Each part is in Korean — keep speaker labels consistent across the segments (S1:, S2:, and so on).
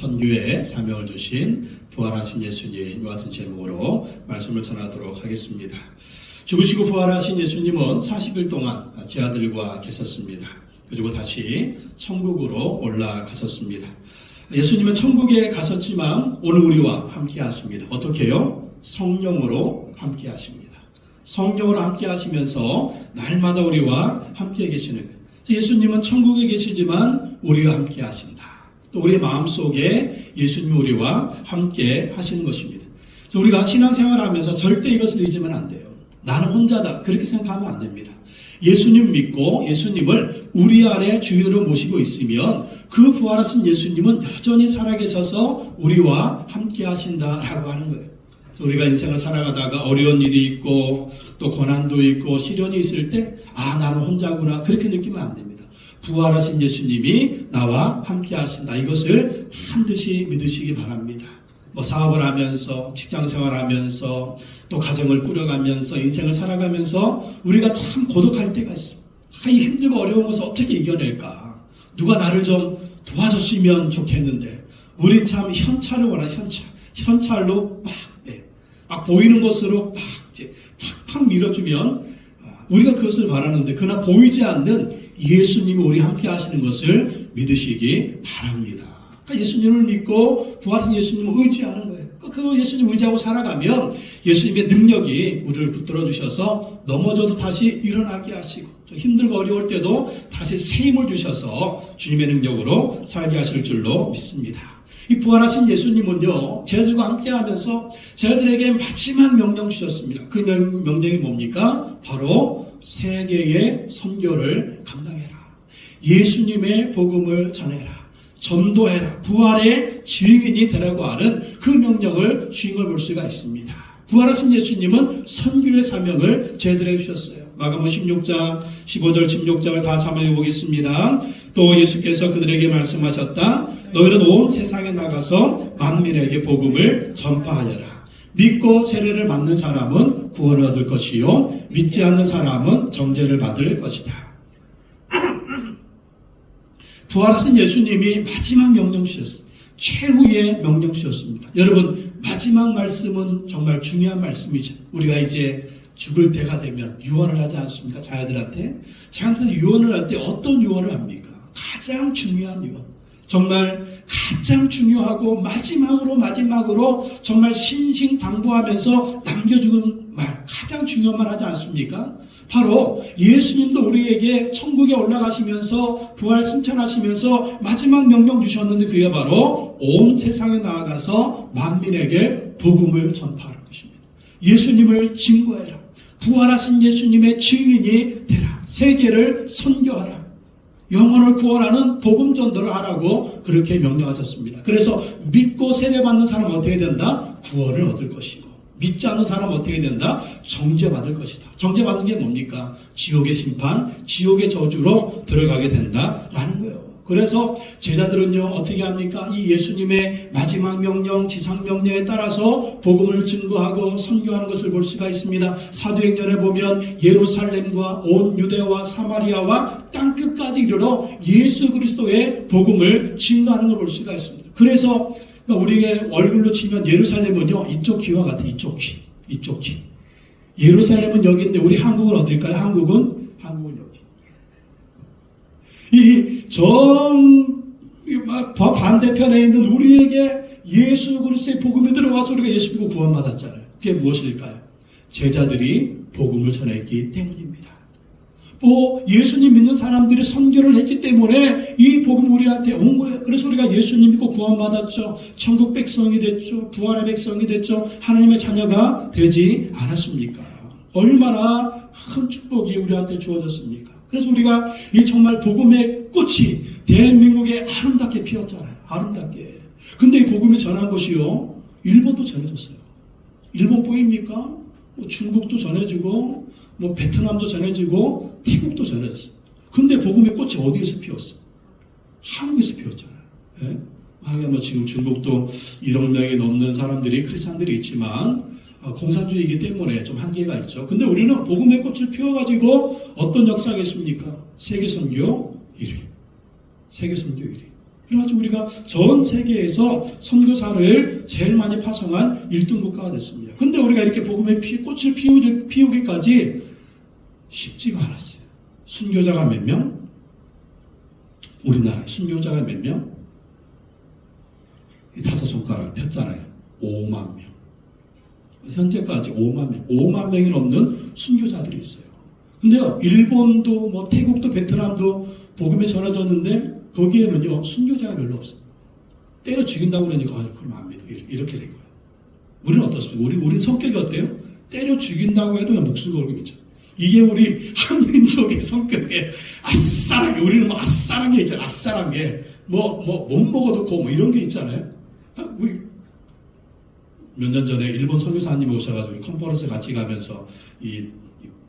S1: 선교에 사명을 두신 부활하신 예수님 같은 제목으로 말씀을 전하도록 하겠습니다. 죽으시고 부활하신 예수님은 40일 동안 제 아들과 계셨습니다. 그리고 다시 천국으로 올라가셨습니다. 예수님은 천국에 가셨지만 오늘 우리와 함께 하십니다. 어떻게요? 성령으로 함께 하십니다. 성령으로 함께 하시면서 날마다 우리와 함께 계시는 거예요. 예수님은 천국에 계시지만 우리와 함께 하신다. 또 우리의 마음속에 예수님 우리와 함께 하시는 것입니다. 그래서 우리가 신앙생활을 하면서 절대 이것을 잊으면 안 돼요. 나는 혼자다. 그렇게 생각하면 안 됩니다. 예수님 믿고 예수님을 우리 안에 주인으로 모시고 있으면 그 부활하신 예수님은 여전히 살아계셔서 우리와 함께 하신다라고 하는 거예요. 우리가 인생을 살아가다가 어려운 일이 있고 또 고난도 있고 시련이 있을 때 아 나는 혼자구나 그렇게 느끼면 안 됩니다. 부활하신 예수님이 나와 함께 하신다. 이것을 반드시 믿으시기 바랍니다. 뭐 사업을 하면서 직장 생활하면서 또 가정을 꾸려가면서 인생을 살아가면서 우리가 참 고독할 때가 있습니다. 아, 이 힘들고 어려운 것을 어떻게 이겨낼까? 누가 나를 좀 도와줬으면 좋겠는데 우리 참 현찰을 원하 현찰 현찰로 막, 네, 막 보이는 것으로 막 이제 팍팍 밀어주면 아, 우리가 그것을 바라는데 그러나 보이지 않는 예수님이 우리 함께 하시는 것을 믿으시기 바랍니다. 그러니까 예수님을 믿고 부활하신 예수님을 의지하는 거예요. 그 예수님 의지하고 살아가면 예수님의 능력이 우리를 붙들어 주셔서 넘어져도 다시 일어나게 하시고 힘들고 어려울 때도 다시 새 힘을 주셔서 주님의 능력으로 살게 하실 줄로 믿습니다. 이 부활하신 예수님은요, 제자들과 함께 하면서 제자들에게 마지막 명령 주셨습니다. 그 명- 명령이 뭡니까? 바로 세계의 선교를 감당해라. 예수님의 복음을 전해라. 전도해라. 부활의 주인이 되라고 하는 그 명령을 주인을 볼 수가 있습니다. 부활하신 예수님은 선교의 사명을 제들에게 주셨어요. 마가복음 16장 15절 16절을 다 참여 보겠습니다. 또 예수께서 그들에게 말씀하셨다. 너희는 온 세상에 나가서 만민에게 복음을 전파하여라. 믿고 세례를 받는 사람은 구원을 얻을 것이요 믿지 않는 사람은 정죄를 받을 것이다. 부활하신 예수님이 마지막 명령 주셨어요. 최후의 명령 주셨습니다. 여러분 마지막 말씀은 정말 중요한 말씀이죠. 우리가 이제 죽을 때가 되면 유언을 하지 않습니까? 자녀들한테 자녀들 유언을 할 때 어떤 유언을 합니까? 가장 중요한 유언. 정말 가장 중요하고 마지막으로 마지막으로 정말 신신당부하면서 남겨주는 말 가장 중요한 말 하지 않습니까? 바로 예수님도 우리에게 천국에 올라가시면서 부활 승천하시면서 마지막 명령 주셨는데 그게 바로 온 세상에 나아가서 만민에게 복음을 전파하는 것입니다. 예수님을 증거해라. 부활하신 예수님의 증인이 되라. 세계를 선교하라. 영혼을 구원하는 복음 전도를 하라고 그렇게 명령하셨습니다. 그래서 믿고 세례받는 사람은 어떻게 된다? 구원을 얻을 것이고 믿지 않는 사람은 어떻게 된다? 정죄받을 것이다. 정죄받는 게 뭡니까? 지옥의 심판, 지옥의 저주로 들어가게 된다라는 거예요. 그래서 제자들은요 어떻게 합니까? 이 예수님의 마지막 명령, 지상 명령에 따라서 복음을 증거하고 선교하는 것을 볼 수가 있습니다. 사도행전에 보면 예루살렘과 온 유대와 사마리아와 땅 끝까지 이르러 예수 그리스도의 복음을 증거하는 걸 볼 수가 있습니다. 그래서 그러니까 우리의 얼굴로 치면 예루살렘은요 이쪽 귀와 같아 이쪽 귀, 이쪽 귀. 예루살렘은 여기인데 우리 한국은 어딜까요? 한국은 한국은 여기. 이정 반대편에 있는 우리에게 예수 그리스도의 복음이 들어와서 우리가 예수 믿고 구원받았잖아요. 그게 무엇일까요? 제자들이 복음을 전했기 때문입니다. 또 예수님 믿는 사람들이 선교를 했기 때문에 이 복음 우리한테 온 거예요. 그래서 우리가 예수님 믿고 구원받았죠. 천국 백성이 됐죠. 부활의 백성이 됐죠. 하나님의 자녀가 되지 않았습니까? 얼마나 큰 축복이 우리한테 주어졌습니까? 그래서 우리가 이 정말 복음의 꽃이 대한민국에 아름답게 피었잖아요. 아름답게. 근데 이 복음이 전한 것이요. 일본도 전해졌어요. 일본 보입니까? 뭐 중국도 전해지고, 뭐 베트남도 전해지고, 태국도 전해졌어요. 근데 복음의 꽃이 어디에서 피었어? 한국에서 피었잖아요. 예? 하게 뭐 지금 중국도 1억 명이 넘는 사람들이 크리스찬들이 있지만 어, 공산주의이기 때문에 좀 한계가 있죠. 근데 우리는 복음의 꽃을 피워가지고 어떤 역사겠습니까? 세계 선교 1위. 세계 선교 1위. 그래가지고 우리가 전 세계에서 선교사를 제일 많이 파송한 1등 국가가 됐습니다. 근데 우리가 이렇게 복음의 피, 꽃을 피우기, 피우기까지 쉽지가 않았어요. 순교자가 몇 명? 우리나라 순교자가 몇 명? 이 다섯 손가락 폈잖아요. 5만 명. 현재까지 5만 명, 5만 명이 넘는 순교자들이 있어요. 근데요, 일본도 뭐 태국도 베트남도 복음이 전해졌는데 거기에는요 순교자가 별로 없어요. 때려 죽인다고 그러니까 아, 그럼 안 믿어 이렇게 된 거예요. 우리는 어떻습니까? 우리 우리 성격이 어때요? 때려 죽인다고 해도 목숨 걸고 있죠. 이게 우리 한민족의 성격에 아싸라게 우리는 뭐 아싸란 게 있잖아요. 아싸란 게뭐 뭐 못 먹어도 고뭐 이런 게 있잖아요. 아, 몇 년 전에 일본 선교사님 오셔가지고 컨퍼런스 같이 가면서 이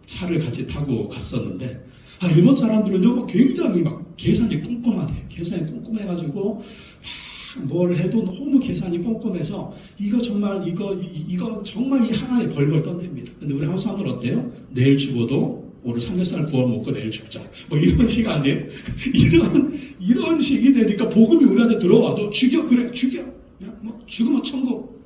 S1: 차를 같이 타고 갔었는데 아, 일본 사람들은요 뭐 굉장히 막 계산이 꼼꼼하대. 계산이 꼼꼼해가지고 막뭘 해도 너무 계산이 꼼꼼해서 이거 정말 이거 이- 이거 정말 이 하나에 벌벌 떤답니다. 근데 우리 한국 사람들 어때요? 내일 죽어도 오늘 삼겹살 구워 먹고 내일 죽자. 뭐 이런 식 아니에요? 이런 이런 식이 되니까 복음이 우리한테 들어와도 죽여 그래 죽여. 야, 뭐 죽으면 천국.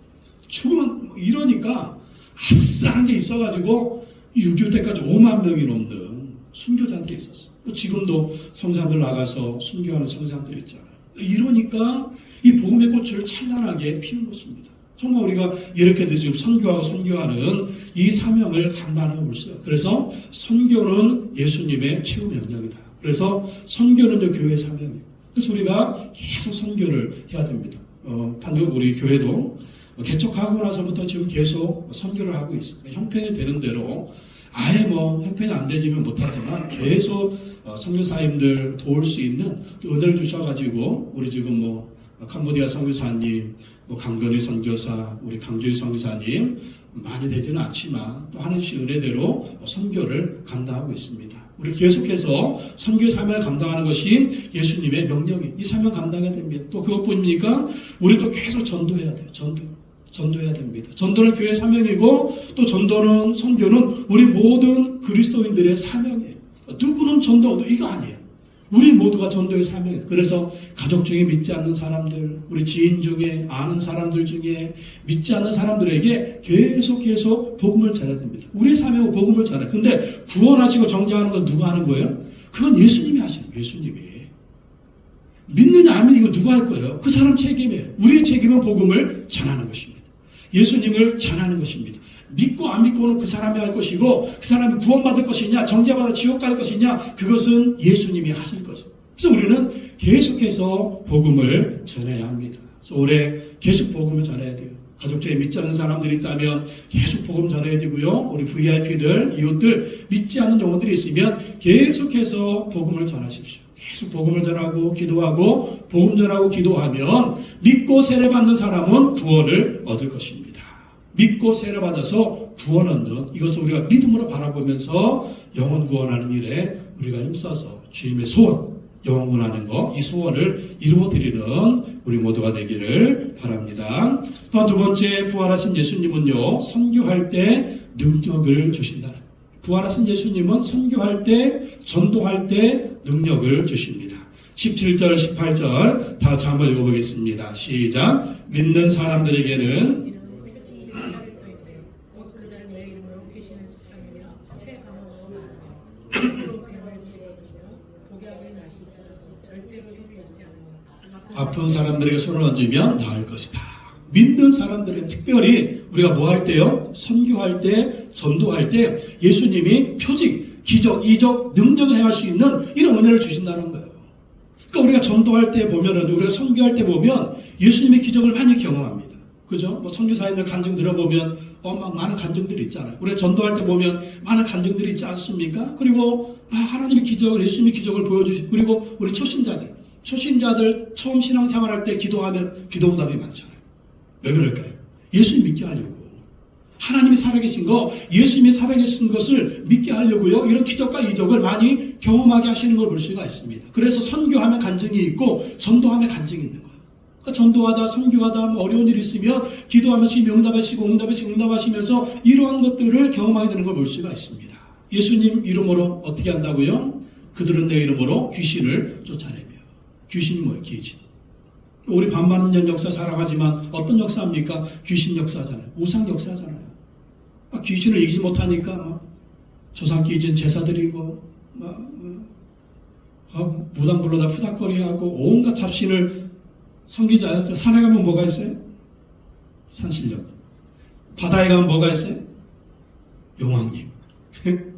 S1: 죽으면 뭐 이러니까 아싸한 게 있어가지고 6.25 때까지 5만 명이 넘는 순교자들이 있었어. 지금도 성사들 나가서 순교하는 성사들이 있잖아요. 이러니까 이 복음의 꽃을 찬란하게 피운 것입니다. 정말 우리가 이렇게 지금 선교하고 선교하는 이 사명을 감당하는 것이요. 그래서 선교는 예수님의 최후 명령이다. 그래서 선교는 교회 사명이에요. 그래서 우리가 계속 선교를 해야 됩니다. 어, 반대로 우리 교회도 개척하고 나서부터 지금 계속 선교를 하고 있습니다. 형편이 되는 대로 아예 뭐 형편이 안 되지면 못하지만 계속 어, 선교사님들 도울 수 있는 은혜를 주셔가지고 우리 지금 뭐 캄보디아 선교사님, 뭐 강건희 선교사, 우리 강주희 선교사님 많이 되지는 않지만 또 하나씩 은혜대로 선교를 감당하고 있습니다. 우리 계속해서 선교 사명을 감당하는 것이 예수님의 명령이 이 사명 감당해야 됩니다. 또 그것뿐입니까? 우리도 계속 전도해야 돼요. 전도. 전도해야 됩니다. 전도는 교회 사명이고 또 전도는 선교는 우리 모든 그리스도인들의 사명이에요. 누구는 전도 이거 아니에요. 우리 모두가 전도의 사명이에요. 그래서 가족 중에 믿지 않는 사람들, 우리 지인 중에 아는 사람들 중에 믿지 않는 사람들에게 계속 계속 복음을 전해야 됩니다. 우리의 사명은 복음을 전해. 근데 구원하시고 정죄하는 건 누가 하는 거예요? 그건 예수님이 하시는 거예요. 예수님이. 믿느냐 안 믿느냐 이거 누가 할 거예요? 그 사람 책임이에요. 우리의 책임은 복음을 전하는 것입니다. 예수님을 전하는 것입니다. 믿고 안 믿고는 그 사람이 할 것이고 그 사람이 구원받을 것이냐 정죄받아 지옥 갈 것이냐 그것은 예수님이 하실 것입니다. 그래서 우리는 계속해서 복음을 전해야 합니다. 그래서 올해 계속 복음을 전해야 돼요. 가족 중에 믿지 않는 사람들이 있다면 계속 복음 전해야 되고요. 우리 VIP들, 이웃들, 믿지 않는 영혼들이 있으면 계속해서 복음을 전하십시오. 계속 복음을 전하고 기도하고 복음 전하고 기도하면 믿고 세례 받는 사람은 구원을 얻을 것입니다. 믿고 세례 받아서 구원 얻는 이것을 우리가 믿음으로 바라보면서 영혼 구원하는 일에 우리가 힘써서 주님의 소원 영혼 구원하는 것 이 소원을 이루어 드리는 우리 모두가 되기를 바랍니다. 또 두 번째 부활하신 예수님은요 선교할 때 능력을 주신다. 부활하신 예수님은 선교할 때, 전도할 때 능력을 주십니다. 17절, 18절 다 같이 한번 읽어보겠습니다. 시작. 믿는 사람들에게는
S2: 곧 그들은 내 이름으로 귀신을 쫓아내며 새 감옥으로 말하며 입으로 뱀을 지어주며 독약을 나시지라도 절대로도 죽지 않는다.
S1: 아픈 사람들에게 손을 얹으면 나을 것이다. 믿는 사람들은 특별히 우리가 뭐 할 때요? 선교할 때, 전도할 때 예수님이 표직, 기적, 이적, 능력을 행할 수 있는 이런 은혜를 주신다는 거예요. 그러니까 우리가 전도할 때 보면은 우리가 선교할 때 보면 예수님의 기적을 많이 경험합니다. 그죠? 뭐 선교사님들 간증 들어보면 어, 막 많은 간증들이 있잖아요. 우리가 전도할 때 보면 많은 간증들이 있지 않습니까? 그리고 아, 하나님의 기적을 예수님의 기적을 보여주시고 그리고 우리 초신자들 초신자들 처음 신앙생활 할 때 기도하면 기도 응답이 많잖아요. 왜 그럴까요? 예수님 믿게 하려고. 하나님이 살아계신 거, 예수님이 살아계신 것을 믿게 하려고요. 이런 기적과 이적을 많이 경험하게 하시는 걸 볼 수가 있습니다. 그래서 선교하면 간증이 있고 전도하면 간증이 있는 거예요. 그러니까 전도하다, 선교하다, 뭐 어려운 일이 있으면 기도하면서 응답하시고 응답하시고 응답하시면서 이러한 것들을 경험하게 되는 걸 볼 수가 있습니다. 예수님 이름으로 어떻게 한다고요? 그들은 내 이름으로 귀신을 쫓아내며. 귀신이 뭐예요? 귀신. 우리 반만 년 역사 살아가지만 어떤 역사입니까? 귀신 역사잖아요. 우상 역사잖아요. 아, 귀신을 이기지 못하니까 막 조상기 이전 제사 드리고 막 어, 하고 무당 불러다 푸닥거리하고 온갖 잡신을 섬기자요. 그 산에 가면 뭐가 있어요? 산신령. 바다에 가면 뭐가 있어요? 용왕님.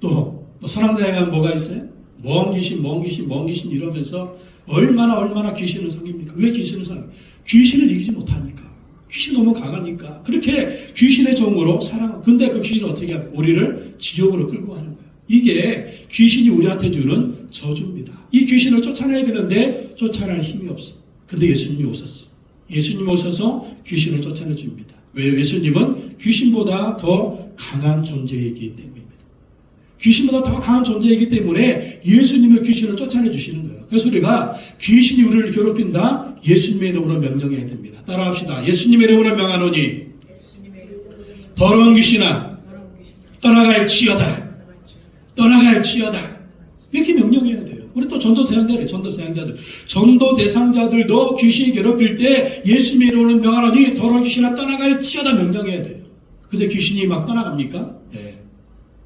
S1: 또, 또 선왕대에 가면 뭐가 있어요? 먼 귀신, 먼 귀신, 먼 귀신 이러면서 얼마나 얼마나 귀신을 섬깁니까? 왜 귀신을 섬깁니까? 귀신을 이기지 못하니까. 귀신 너무 강하니까. 그렇게 귀신의 종으로 살아. 근데 그 귀신을 어떻게 하고 우리를 지옥으로 끌고 가는 거예요. 이게 귀신이 우리한테 주는 저주입니다. 이 귀신을 쫓아내야 되는데 쫓아낼 힘이 없어. 근데 예수님이 오셨어. 예수님이 오셔서 귀신을 쫓아내 줍니다. 왜 예수님은 귀신보다 더 강한 존재이기 때문입니다. 귀신보다 더 강한 존재이기 때문에 예수님의 귀신을 쫓아내 주시는 거예요. 그래서 우리가 귀신이 우리를 괴롭힌다? 예수님의 이름으로 명령해야 됩니다. 따라합시다. 예수님의 이름으로 명하노니 더러운 귀신아
S2: 더러운 귀신
S1: 떠나갈 치여다.
S2: 나갈지
S1: 떠나갈 치여다. 이렇게 명령해야 돼요. 우리 또 전도 대상자들, 전도 대상자들. 전도 대상자들도 귀신이 괴롭힐 때 예수님의 이름으로 명하노니 더러운 귀신아 떠나갈 치여다 명령해야 돼요. 근데 귀신이 막 떠나갑니까? 예.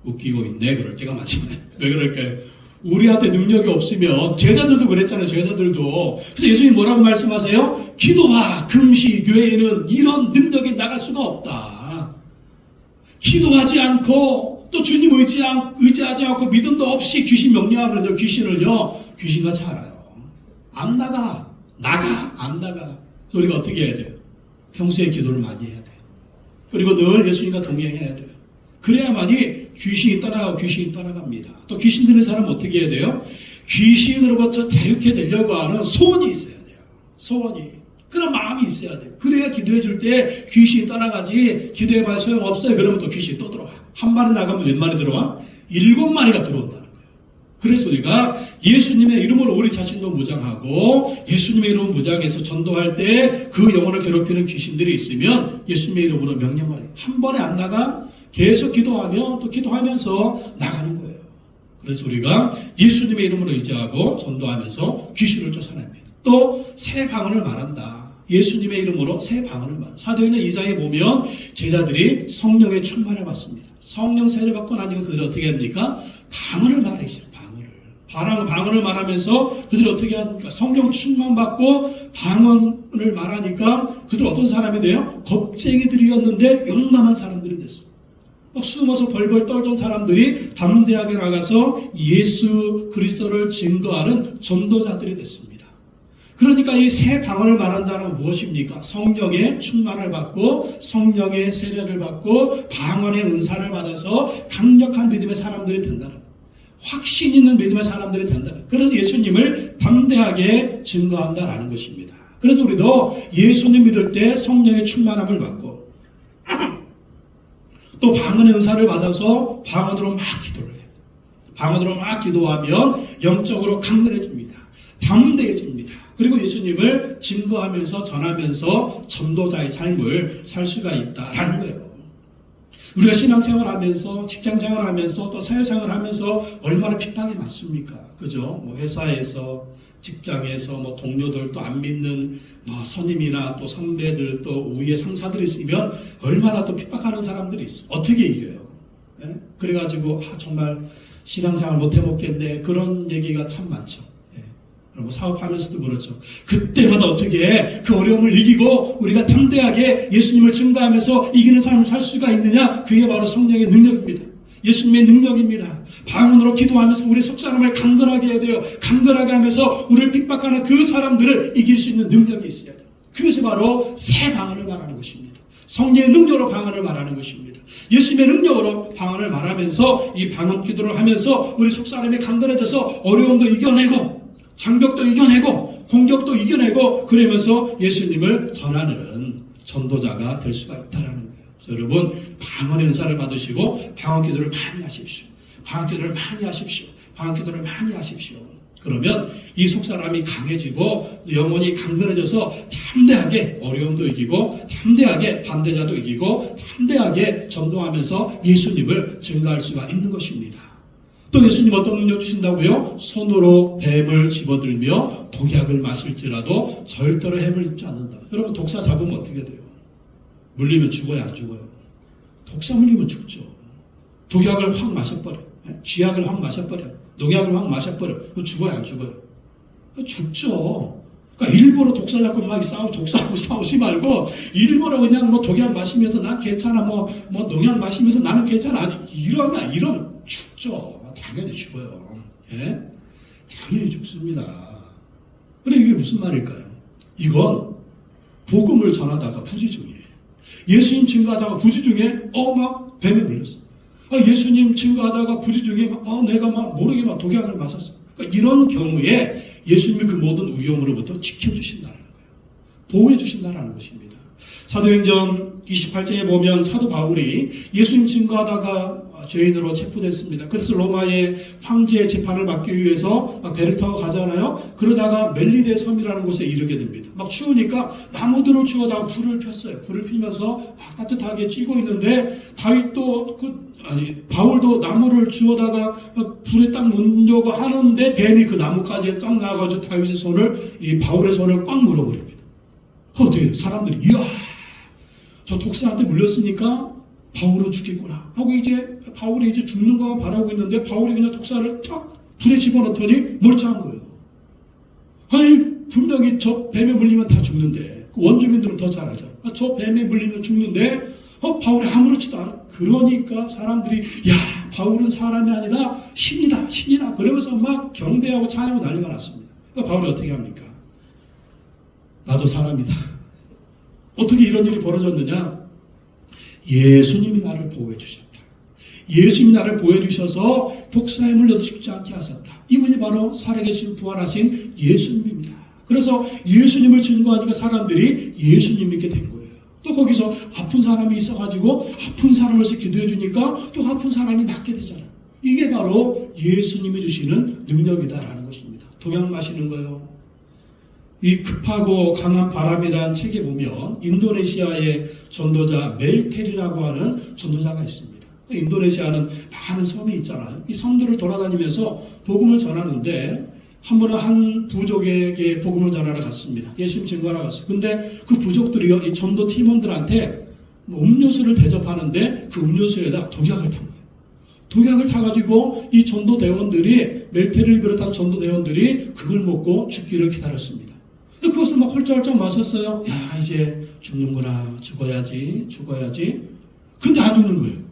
S1: 웃기고 있네. 그럴 때가 많지만. 왜 그럴까요? 우리한테 능력이 없으면 제자들도 그랬잖아요. 제자들도. 그래서 예수님 뭐라고 말씀하세요? 기도와 금시 교회에는 이런 능력이 나갈 수가 없다. 기도하지 않고 또 주님 의지하지 않고 믿음도 없이 귀신 명령하면요 귀신을요 귀신같이 알아요. 안 나가 나가 안 나가. 그래서 우리가 어떻게 해야 돼요? 평소에 기도를 많이 해야 돼요. 그리고 늘 예수님과 동행해야 돼요. 그래야만이 귀신이 떠나가고 귀신이 떠나갑니다. 또 귀신 드는 사람은 어떻게 해야 돼요? 귀신으로부터 자유케 되려고 하는 소원이 있어야 돼요. 소원이. 그런 마음이 있어야 돼요. 그래야 기도해 줄 때 귀신이 떠나가지 기도해봐야 소용없어요. 그러면 또 귀신이 또 들어와. 한 마리 나가면 몇 마리 들어와? 일곱 마리가 들어온다는 거예요. 그래서 우리가 예수님의 이름으로 우리 자신도 무장하고 예수님의 이름으로 무장해서 전도할 때 그 영혼을 괴롭히는 귀신들이 있으면 예수님의 이름으로 명령을. 한 번에 안 나가 계속 기도하면 또 기도하면서 나가는 거예요. 그래서 우리가 예수님의 이름으로 의지하고 전도하면서 귀신을 쫓아냅니다. 또 새 방언을 말한다. 예수님의 이름으로 새 방언을 말. 사도행전 2장에 보면 제자들이 성령의 충만을 받습니다. 성령 세례 받고 나니까 그들이 어떻게 합니까? 방언을 말하시죠. 방언을. 방언, 방언을 말하면서 그들이 어떻게 합니까? 성령 충만 받고 방언을 말하니까 그들 어떤 사람이 돼요? 겁쟁이들이었는데 용감한 사람들이 됐어. 막 숨어서 벌벌 떨던 사람들이 담대하게 나가서 예수 그리스도를 증거하는 전도자들이 됐습니다. 그러니까 이 새 방언을 말한다는 건 무엇입니까? 성령의 충만을 받고 성령의 세례를 받고 방언의 은사를 받아서 강력한 믿음의 사람들이 된다는 것. 확신 있는 믿음의 사람들이 된다는 것. 그래서 예수님을 담대하게 증거한다라는 것입니다. 그래서 우리도 예수님 믿을 때 성령의 충만함을 받고 또 방언의 은사를 받아서 방언으로 막 기도를 해요. 방언으로 막 기도하면 영적으로 강건해집니다. 담대해집니다. 그리고 예수님을 증거하면서 전하면서 전도자의 삶을 살 수가 있다라는 거예요. 우리가 신앙생활 하면서 직장생활 하면서 또 사회생활 하면서 얼마나 핍박이 많습니까? 그죠? 뭐 회사에서 직장에서 뭐 동료들 또 안 믿는 뭐 선임이나 또 선배들 또 위에 상사들이 있으면 얼마나 또 핍박하는 사람들이 있어. 어떻게 이겨요? 예? 그래가지고 아, 정말 신앙생활 못 해먹겠네 그런 얘기가 참 많죠. 예. 그리고 사업하면서도 그렇죠. 그때마다 어떻게 그 어려움을 이기고 우리가 담대하게 예수님을 증거하면서 이기는 삶을 살 수가 있느냐? 그게 바로 성령의 능력입니다. 예수님의 능력입니다. 방언으로 기도하면서 우리 속사람을 강건하게 해야 돼요. 강건하게 하면서 우리를 핍박하는 그 사람들을 이길 수 있는 능력이 있어야 돼요. 그것이 바로 새 방언을 말하는 것입니다. 성령의 능력으로 방언을 말하는 것입니다. 예수님의 능력으로 방언을 말하면서 이 방언 기도를 하면서 우리 속사람이 강건해져서 어려움도 이겨내고 장벽도 이겨내고 공격도 이겨내고 그러면서 예수님을 전하는 전도자가 될 수가 있다라는 거예요. 여러분 방언의 은사를 받으시고 방언 기도를 많이 하십시오. 방언 기도를 많이 하십시오. 방언 기도를 많이 하십시오. 그러면 이 속사람이 강해지고 영혼이 강건해져서 담대하게 어려움도 이기고 담대하게 반대자도 이기고 담대하게 전도하면서 예수님을 증가할 수가 있는 것입니다. 또 예수님 어떤 능력 주신다고요? 손으로 뱀을 집어들며 독약을 마실지라도 절대로 해을 입지 않는다. 여러분 독사 잡으면 어떻게 돼요? 물리면 죽어요, 안 죽어요? 독사 물리면 죽죠. 독약을 확 마셔버려. 쥐약을 확 마셔버려. 농약을 확 마셔버려. 죽어요, 안 죽어요? 죽죠. 그러니까 일부러 독사 잡고 막 싸우, 독사하고 싸우지 말고, 일부러 그냥 뭐 독약 마시면서 난 괜찮아, 뭐, 뭐 농약 마시면서 나는 괜찮아. 아니, 이러면, 이러면 죽죠. 당연히 죽어요. 예? 당연히 죽습니다. 그래, 이게 무슨 말일까요? 이건 복음을 전하다가 부지 중이에요. 예수님 증거하다가 부지 중에, 어, 막 뱀에 물렸어. 아, 예수님 증거하다가 부지 중에, 막, 어, 내가 막 모르게 막 독약을 마셨어. 그러니까 이런 경우에 예수님이 그 모든 위험으로부터 지켜주신다는 거예요. 보호해주신다는 것입니다. 사도행전 28장에 보면 사도 바울이 예수님 증거하다가 죄인으로 체포됐습니다. 그래서 로마의 황제의 재판을 받기 위해서 막 배를 타고 가잖아요. 그러다가 멜리데 섬이라는 곳에 이르게 됩니다. 막 추우니까 나무들을 주워다가 불을 폈어요. 불을 피면서 막 따뜻하게 찌고 있는데 다윗도 그 아니 바울도 나무를 주워다가 불에 딱 놓으려고 하는데 뱀이 그 나무까지 딱 나가가지고 다윗의 손을 이 바울의 손을 꽉 물어버립니다. 어떻게 사람들이 이야 저 독사한테 물렸으니까 바울은 죽겠구나 하고 이제 바울이 이제 죽는 것만 바라고 있는데 바울이 그냥 독사를 탁 불에 집어넣더니 멀쩡한 거예요. 아니 분명히 저 뱀에 물리면 다 죽는데 그 원주민들은 더 잘 알죠. 아, 저 뱀에 물리면 죽는데 어 바울이 아무렇지도 않아. 그러니까 사람들이 야 바울은 사람이 아니라 신이다 신이다 그러면서 막 경배하고 찬양하고 난리가 났습니다. 그러니까 바울이 어떻게 합니까? 나도 사람이다. 어떻게 이런 일이 벌어졌느냐? 예수님이 나를 보호해 주셨다. 예수님이 나를 보호해 주셔서 독사에 물려 죽지 않게 하셨다. 이분이 바로 살아계신 부활하신 예수님입니다. 그래서 예수님을 증거하니까 사람들이 예수님 믿게 된 거예요. 또 거기서 아픈 사람이 있어가지고 아픈 사람을서 기도해 주니까 또 아픈 사람이 낫게 되잖아요. 이게 바로 예수님이 주시는 능력이다라는 것입니다. 독약 마시는 거요. 이 급하고 강한 바람이라는 책에 보면 인도네시아의 전도자 멜텔이라고 하는 전도자가 있습니다. 그 인도네시아는 많은 섬이 있잖아요. 이 섬들을 돌아다니면서 복음을 전하는데 한 번은 한 부족에게 복음을 전하러 갔습니다. 예수님 증거하러 갔어요. 근데 그 부족들이요, 이 전도 팀원들한테 음료수를 대접하는데 그 음료수에다 독약을 탄 거예요. 독약을 타가지고 이 전도 대원들이 멜테를 비롯한 전도 대원들이 그걸 먹고 죽기를 기다렸습니다. 그것을 막 홀짝홀짝 마셨어요. 야, 이제 죽는구나. 죽어야지, 죽어야지. 근데 안 죽는 거예요.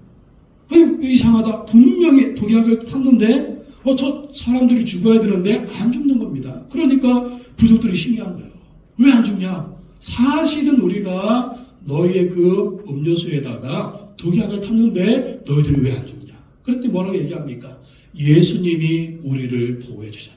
S1: 이상하다. 분명히 독약을 탔는데, 어, 저 사람들이 죽어야 되는데 안 죽는 겁니다. 그러니까 부족들이 신기한 거예요. 왜 안 죽냐? 사실은 우리가 너희의 그 음료수에다가 독약을 탔는데 너희들이 왜 안 죽냐? 그랬더니 뭐라고 얘기합니까? 예수님이 우리를 보호해 주셨다.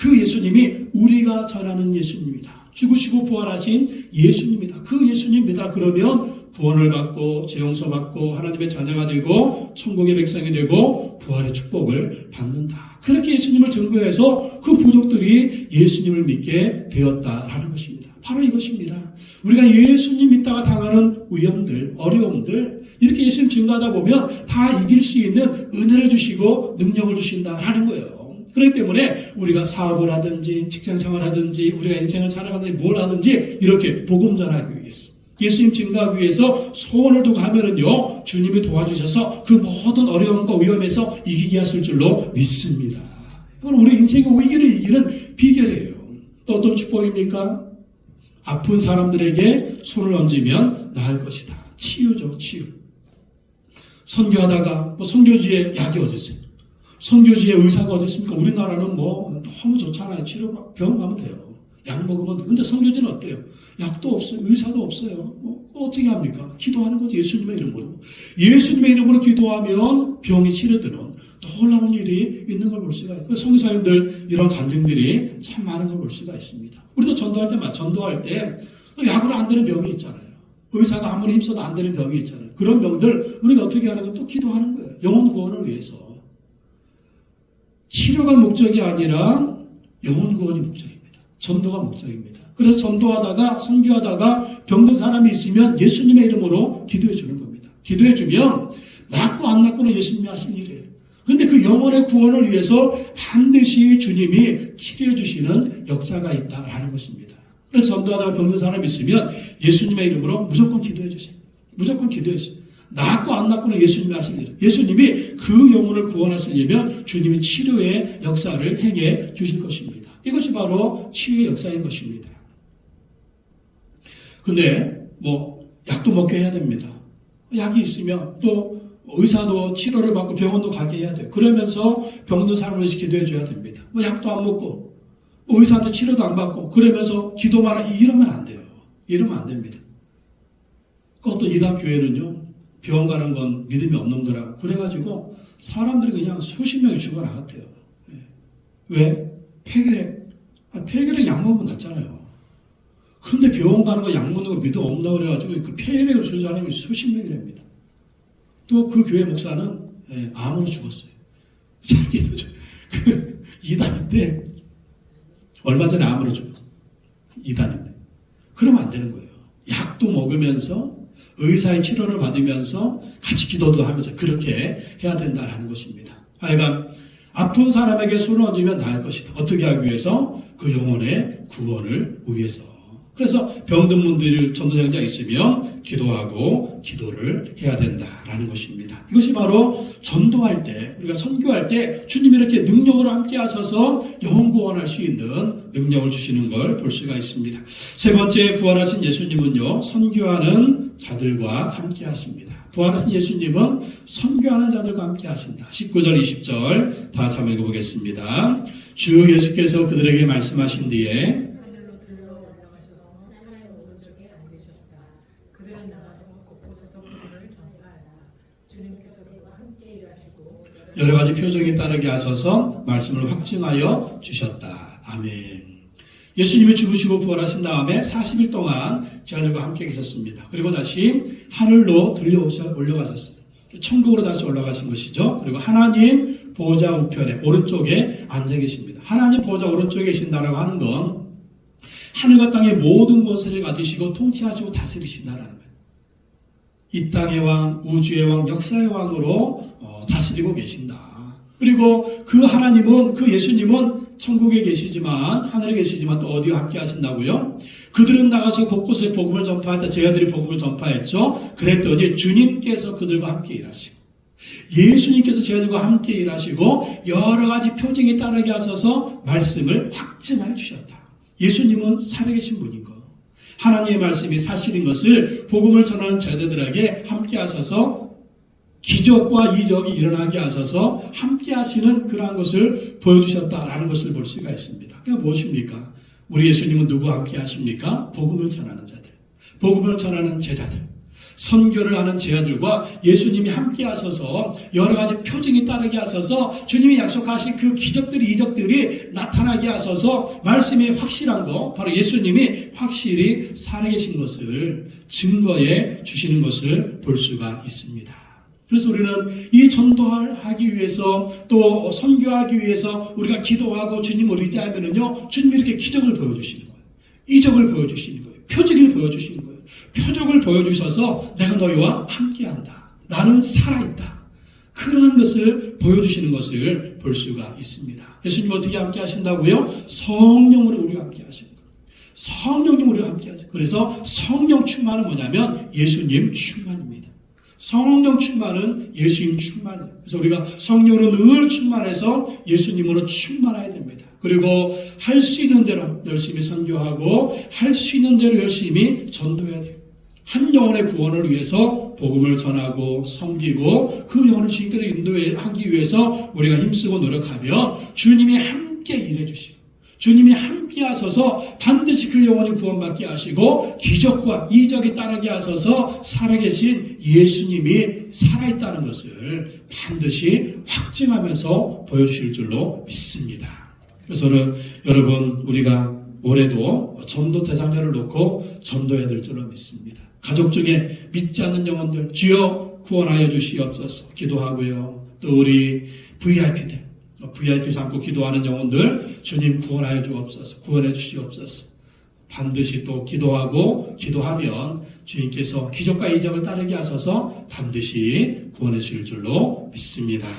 S1: 그 예수님이 우리가 전하는 예수님이다. 죽으시고 부활하신 예수님이다. 그 예수님이다. 그러면 구원을 받고 재용서 받고 하나님의 자녀가 되고 천국의 백성이 되고 부활의 축복을 받는다. 그렇게 예수님을 증거해서 그 부족들이 예수님을 믿게 되었다라는 것입니다. 바로 이것입니다. 우리가 예수님 믿다가 당하는 위험들, 어려움들 이렇게 예수님 증거하다 보면 다 이길 수 있는 은혜를 주시고 능력을 주신다라는 거예요. 그렇기 때문에 우리가 사업을 하든지 직장 생활 하든지 우리가 인생을 살아가든지 뭘 하든지 이렇게 복음 전하기 위해서 예수님 증거하기 위해서 소원을 두고 하면은요 주님이 도와주셔서 그 모든 어려움과 위험에서 이기게 하실 줄로 믿습니다. 그건 우리 인생의 위기를 이기는 비결이에요. 또 어떤 축복입니까? 아픈 사람들에게 손을 얹으면 나을 것이다. 치유죠, 치유. 선교하다가 뭐 선교지에 약이 어디 있어요? 선교지에 의사가 어디 있습니까? 우리나라는 뭐 너무 좋잖아요. 치료 병원 가면 돼요. 약 먹으면 근데 선교지는 어때요? 약도 없어요. 의사도 없어요. 뭐 어떻게 합니까? 기도하는 거죠. 예수님의 이름으로. 예수님의 이름으로 기도하면 병이 치료되는 놀라운 일이 있는 걸 볼 수가 있고 성사님들 이런 간증들이 참 많은 걸 볼 수가 있습니다. 우리도 전도할 때 전도할 때 약으로 안 되는 병이 있잖아요. 의사가 아무리 힘써도 안 되는 병이 있잖아요. 그런 병들 우리가 어떻게 하는 건또 기도하는 거예요. 영혼 구원을 위해서. 치료가 목적이 아니라 영혼 구원이 목적입니다. 전도가 목적입니다. 그래서 전도하다가 선교하다가 병든 사람이 있으면 예수님의 이름으로 기도해 주는 겁니다. 기도해 주면 낫고 안 낫고는 예수님이 하신 일이에요. 근데 그 영혼의 구원을 위해서 반드시 주님이 치료해 주시는 역사가 있다라는 것입니다. 그래서 전도하다가 병든 사람이 있으면 예수님의 이름으로 무조건 기도해 주세요. 무조건 기도해 주세요. 낫고 안 낫고는 예수님이 하실 일. 예수님이 그 영혼을 구원하시려면 주님이 치료의 역사를 행해 주실 것입니다. 이것이 바로 치유의 역사인 것입니다. 근데 뭐 약도 먹게 해야 됩니다. 약이 있으면 또 의사도 치료를 받고 병원도 가게 해야 돼요. 그러면서 병든 사람을 위해서 기도해 줘야 됩니다. 뭐 약도 안 먹고 뭐 의사한테 치료도 안 받고 그러면서 기도만 하- 이러면 안 돼요. 이러면 안 됩니다. 그 어떤 이단 교회는요 병원 가는 건 믿음이 없는 거라고 그래가지고 사람들이 그냥 수십 명이 죽어나갔대요. 예. 왜? 폐결핵. 아, 폐결핵 약 먹으면 낫잖아요. 근데 병원 가는 거 약 먹는 거 믿음 없나 그래가지고 그 폐혈액을 준 사람이 수십 명이랍니다. 또 그 교회 목사는 예, 암으로 죽었어요. 자기도 좀- 그 이단인데 얼마 전에 암으로 죽었어요. 이단인데 그러면 안 되는 거예요. 약도 먹으면서 의사의 치료를 받으면서 같이 기도도 하면서 그렇게 해야 된다라는 것입니다. 하여간 아픈 사람에게 손을 얹으면 나을 것이다. 어떻게 하기 위해서? 그 영혼의 구원을 위해서. 그래서 병든 분들 전도자가 있으면 기도하고 기도를 해야 된다라는 것입니다. 이것이 바로 전도할 때 우리가 선교할 때 주님이 이렇게 능력으로 함께 하셔서 영혼 구원할 수 있는 능력을 주시는 걸 볼 수가 있습니다. 세 번째 부활하신 예수님은요 선교하는 자들과 함께 하십니다. 부활하신 예수님은 선교하는 자들과 함께 하신다. 19절 20절 다 한번 읽어보겠습니다. 주 예수께서 그들에게 말씀하신 뒤에 여러 가지 표정에 따르게 하셔서 말씀을 확증하여 주셨다. 아멘. 예수님이 죽으시고 부활하신 다음에 40일 동안 제자들과 함께 계셨습니다. 그리고 다시 하늘로 들려오셔 올라가셨어요. 천국으로 다시 올라가신 것이죠. 그리고 하나님 보호자 우편에 오른쪽에 앉아 계십니다. 하나님 보호자 오른쪽에 계신다라고 하는 건 하늘과 땅의 모든 권세를 가지시고 통치하시고 다스리신다라는. 이 땅의 왕, 우주의 왕, 역사의 왕으로 어, 다스리고 계신다. 그리고 그 하나님은, 그 예수님은 천국에 계시지만, 하늘에 계시지만 또 어디와 함께 하신다고요? 그들은 나가서 곳곳에 복음을 전파할 때 제자들이 복음을 전파했죠. 그랬더니 주님께서 그들과 함께 일하시고, 예수님께서 제자들과 함께 일하시고, 여러 가지 표징에 따르게 하셔서 말씀을 확증해 주셨다. 예수님은 살아계신 분인 거. 하나님의 말씀이 사실인 것을 복음을 전하는 제자들에게 함께 하셔서 기적과 이적이 일어나게 하셔서 함께 하시는 그러한 것을 보여주셨다라는 것을 볼 수가 있습니다. 그게 무엇입니까? 우리 예수님은 누구와 함께 하십니까? 복음을 전하는 자들. 복음을 전하는 제자들. 선교를 하는 제자들과 예수님이 함께 하셔서 여러 가지 표징이 따르게 하셔서 주님이 약속하신 그 기적들이 이적들이 나타나게 하셔서 말씀이 확실한 거 바로 예수님이 확실히 살아계신 것을 증거해 주시는 것을 볼 수가 있습니다. 그래서 우리는 이 전도하기 위해서 또 선교하기 위해서 우리가 기도하고 주님을 의지하면은요 주님이 이렇게 기적을 보여주시는 거예요. 이적을 보여주시는 거예요. 표적을 보여주시는 거예요. 표적을 보여주셔서 내가 너희와 함께한다. 나는 살아있다. 그러한 것을 보여주시는 것을 볼 수가 있습니다. 예수님 어떻게 함께 하신다고요? 성령으로 우리와 함께 거예요. 성령님 우리와 함께 하시는 그래서 성령 충만은 뭐냐면 예수님 충만입니다. 성령 충만은 예수님 충만이에요. 그래서 우리가 성령으로 늘 충만해서 예수님으로 충만해야 됩니다. 그리고 할 수 있는 대로 열심히 선교하고 할 수 있는 대로 열심히 전도해야 돼요. 한 영혼의 구원을 위해서 복음을 전하고 섬기고 그 영혼을 주님께로 인도하기 위해서 우리가 힘쓰고 노력하면 주님이 함께 일해 주시고 주님이 함께 하셔서 반드시 그 영혼이 구원받게 하시고 기적과 이적이 따르게 하셔서 살아계신 예수님이 살아있다는 것을 반드시 확증하면서 보여주실 줄로 믿습니다. 그래서 여러분 우리가 올해도 전도 대상자를 놓고 전도해야 될 줄로 믿습니다. 가족 중에 믿지 않는 영혼들 주여 구원하여 주시옵소서 기도하고요. 또 우리 VIP들 VIP 삼고 기도하는 영혼들 주님 구원하여 주옵소서 구원해 주시옵소서 반드시 또 기도하고 기도하면 주님께서 기적과 이적을 따르게 하셔서 반드시 구원해 주실 줄로 믿습니다.